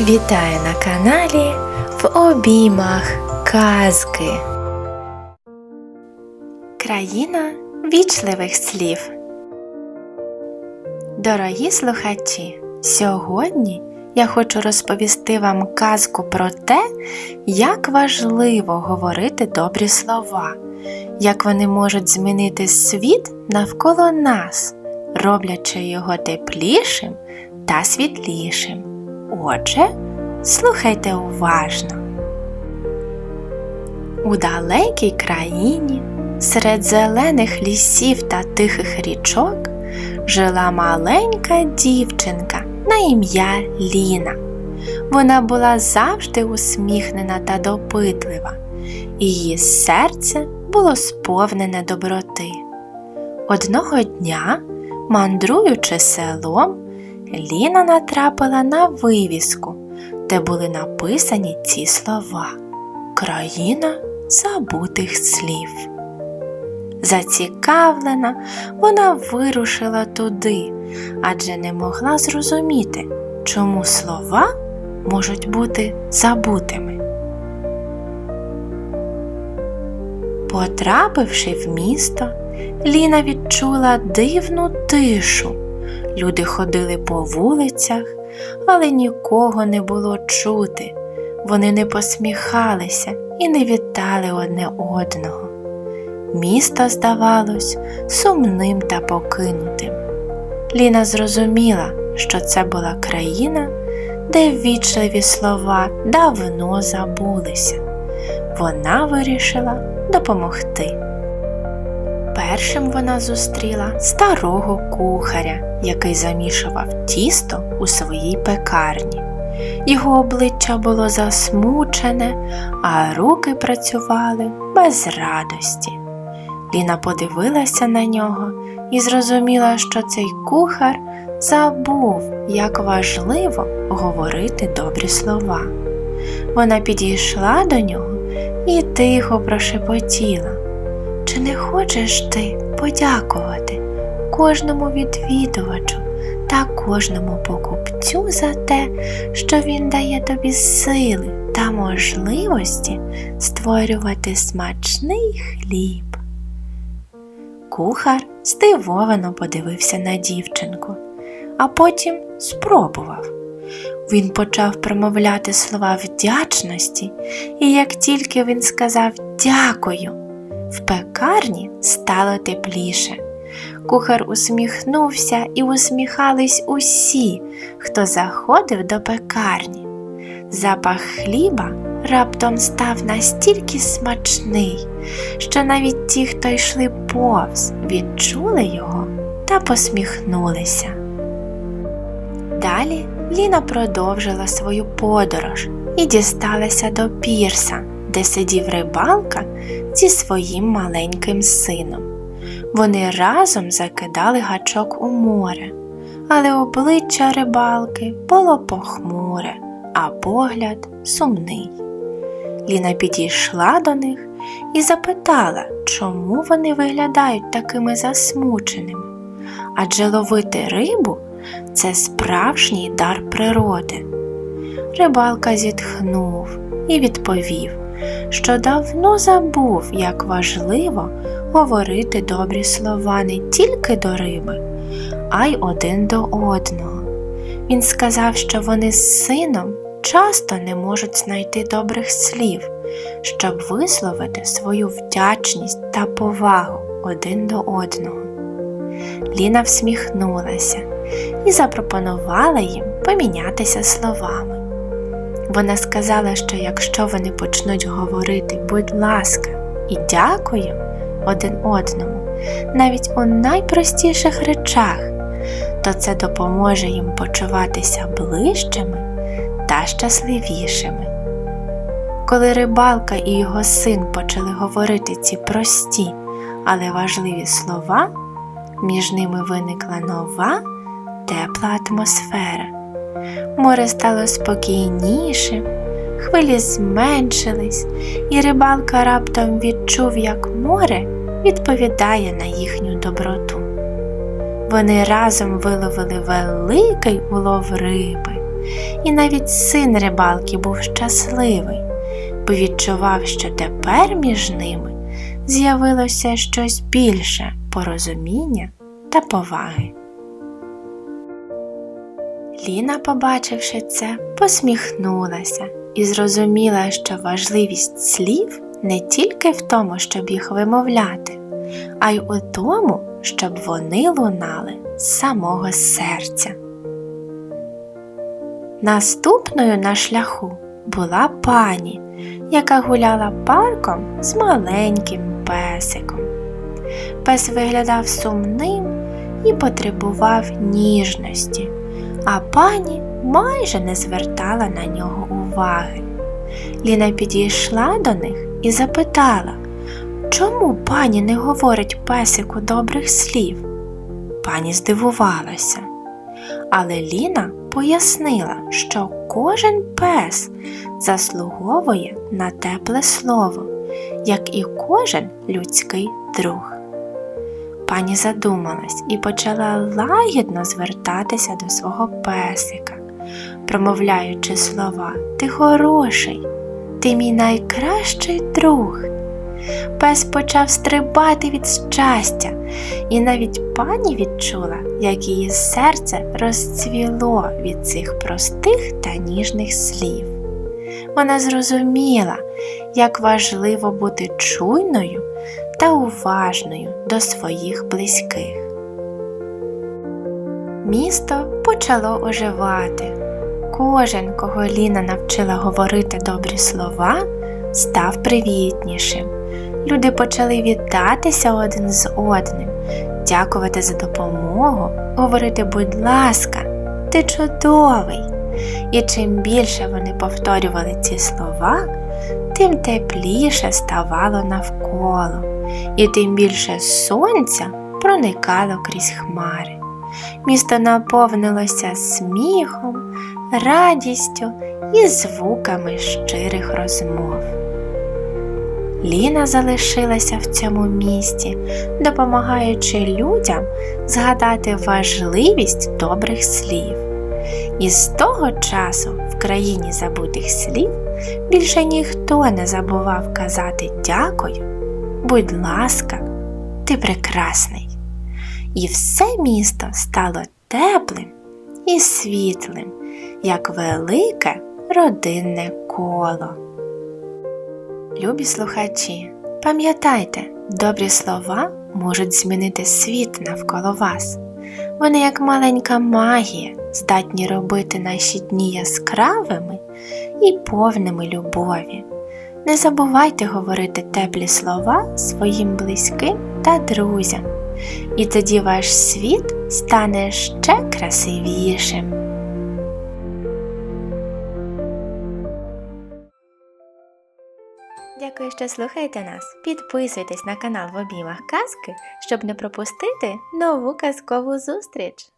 Вітаю на каналі в обіймах казки. Країна вічливих слів. Дорогі слухачі, сьогодні я хочу розповісти вам казку про те, як важливо говорити добрі слова, як вони можуть змінити світ навколо нас, роблячи його теплішим та світлішим. Отже, слухайте уважно. У далекій країні, серед зелених лісів та тихих річок, жила маленька дівчинка на ім'я Ліна. Вона була завжди усміхнена та допитлива, її серце було сповнене доброти. Одного дня, мандруючи селом, Ліна натрапила на вивіску, де були написані ці слова Країна забутих слів. Зацікавлена, вона вирушила туди, адже не могла зрозуміти, чому слова можуть бути забутими. Потрапивши в місто, Ліна відчула дивну тишу. Люди ходили по вулицях, але нікого не було чути. Вони не посміхалися і не вітали одне одного. Місто здавалось сумним та покинутим. Ліна зрозуміла, що це була країна, де ввічливі слова давно забулися. Вона вирішила допомогти. Першим вона зустріла старого кухаря, який замішував тісто у своїй пекарні. Його обличчя було засмучене, а руки працювали без радості. Ліна подивилася на нього і зрозуміла, що цей кухар забув, як важливо говорити добрі слова. Вона підійшла до нього і тихо прошепотіла. Чи не хочеш ти подякувати кожному відвідувачу та кожному покупцю за те, що він дає тобі сили та можливості створювати смачний хліб? Кухар здивовано подивився на дівчинку, а потім спробував. Він почав промовляти слова вдячності, і як тільки він сказав дякую, в пекарні стало тепліше. Кухар усміхнувся і усміхались усі, хто заходив до пекарні. Запах хліба раптом став настільки смачний, що навіть ті, хто йшли повз, відчули його та посміхнулися. Далі Ліна продовжила свою подорож і дісталася до пірса, де сидів рибалка зі своїм маленьким сином. Вони разом закидали гачок у море, але обличчя рибалки було похмуре, а погляд сумний. Ліна підійшла до них і запитала, чому вони виглядають такими засмученими. Адже ловити рибу це справжній дар природи. Рибалка зітхнув і відповів, що давно забув, як важливо говорити добрі слова не тільки до риби, а й один до одного. Він сказав, що вони з сином часто не можуть знайти добрих слів, щоб висловити свою вдячність та повагу один до одного. Ліна всміхнулася і запропонувала їм помінятися словами. Вона сказала, що якщо вони почнуть говорити будь ласка і дякую один одному, навіть у найпростіших речах, то це допоможе їм почуватися ближчими та щасливішими. Коли рибалка і його син почали говорити ці прості, але важливі слова, між ними виникла нова тепла атмосфера. Море стало спокійнішим, хвилі зменшились, і рибалка раптом відчув, як море відповідає на їхню доброту. Вони разом виловили великий улов риби, І навіть син рибалки був щасливий, бо відчував, що тепер між ними з'явилося щось більше порозуміння та поваги. Ліна, побачивши це, посміхнулася і зрозуміла, що важливість слів не тільки в тому, щоб їх вимовляти, а й у тому, щоб вони лунали з самого серця. Наступною на шляху була пані, яка гуляла парком з маленьким песиком. Пес виглядав сумним і потребував ніжності, а пані майже не звертала на нього уваги. Ліна підійшла до них і запитала, чому пані не говорить песику добрих слів? Пані здивувалася. Але Ліна пояснила, що кожен пес заслуговує на тепле слово, як і кожен людський друг. Пані задумалась і почала лагідно звертатися до свого песика, промовляючи слова Ти хороший, ти мій найкращий друг. Пес почав стрибати від щастя, і навіть пані відчула, як її серце розцвіло від цих простих та ніжних слів. Вона зрозуміла, як важливо бути чуйною та уважною до своїх близьких. Місто почало оживати. Кожен, кого Ліна навчила говорити добрі слова, став привітнішим. Люди почали вітатися один з одним, дякувати за допомогу, говорити, будь ласка, ти чудовий. І чим більше вони повторювали ці слова, тим тепліше ставало навколо, і тим більше сонця проникало крізь хмари. Місто наповнилося сміхом, радістю і звуками щирих розмов. Ліна залишилася в цьому місті, допомагаючи людям згадати важливість добрих слів. І з того часу в країні забутих слів більше ніхто не забував казати дякую, будь ласка, ти прекрасний. І все місто стало теплим і світлим, як велике родинне коло. Любі слухачі, пам'ятайте, добрі слова можуть змінити світ навколо вас. Вони, як маленька магія, здатні робити наші дні яскравими і повними любові. Не забувайте говорити теплі слова своїм близьким та друзям, і тоді ваш світ стане ще красивішим. Дякую, що слухаєте нас. Підписуйтесь на канал в обіймах казки, щоб не пропустити нову казкову зустріч.